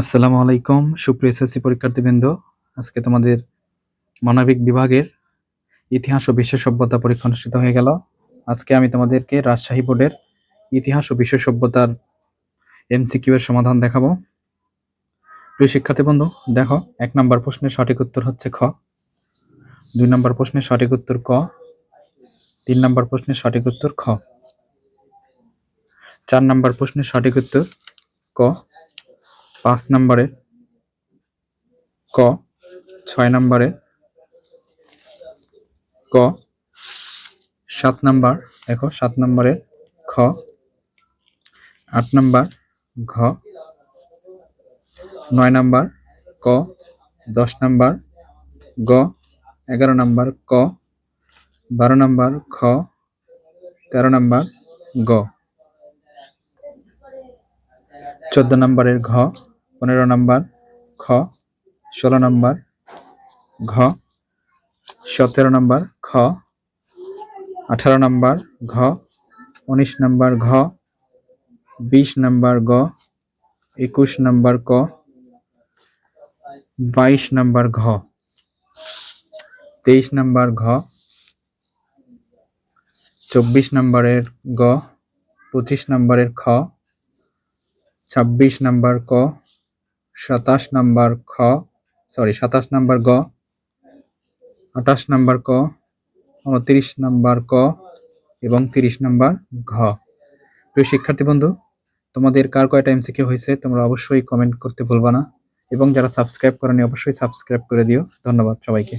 আসসালামু আলাইকুম, সুপ্রিয় এসএসসি পরীক্ষার্থীবৃন্দ। আজকে তোমাদের মানবিক বিভাগের ইতিহাস ও বিশ্ব সভ্যতা পরীক্ষা অনুষ্ঠিত হয়ে গেল। আজকে আমি তোমাদেরকে রাজশাহী বোর্ডের ইতিহাস ও বিশ্ব সভ্যতার এমসিকিউ এর সমাধান দেখাবো। প্রিয় শিক্ষার্থী বন্ধু দেখো, এক নম্বর প্রশ্নের সঠিক উত্তর হচ্ছে খ। দুই নম্বর প্রশ্নের সঠিক উত্তর ক। তিন নম্বর প্রশ্নের সঠিক উত্তর খ। চার নম্বর প্রশ্নের সঠিক উত্তর ক। পাঁচ নম্বরের ক, ছয় নম্বরের ক, সাত নাম্বার, দেখো সাত নম্বরের খ, আট নাম্বার, ঘ, নয় নাম্বার, ক, দশ নাম্বার, গ, এগারো নাম্বার, ক, বারো নাম্বার, খ, তেরো নাম্বার, গ। চোদ্দ নম্বরের ঘ পনেরো নম্বর, খ, ষোলো নম্বর, ঘ, সতেরো নম্বর, খ, আঠারো নম্বর, ঘ, উনিশ নম্বর, ঘ, বিশ নম্বর, গ, একুশ নম্বর, ক, বাইশ নম্বর, ঘ, তেইশ নম্বর, ঘ, চব্বিশ নম্বরের গ, পঁচিশ নম্বরের খ, ছাব্বিশ নাম্বার, ক সাতাশ নাম্বার খ সরি সাতাশ নাম্বার গ, আঠাশ নাম্বার ক, উনত্রিশ নাম্বার ক এবং তিরিশ নাম্বার ঘ। প্রিয় শিক্ষার্থী বন্ধু, তোমাদের কার কয়টা এমসিকিউ হয়েছে তোমরা অবশ্যই কমেন্ট করতে ভুলবা না এবং যারা সাবস্ক্রাইব করেনি অবশ্যই সাবস্ক্রাইব করে দিও। ধন্যবাদ সবাইকে।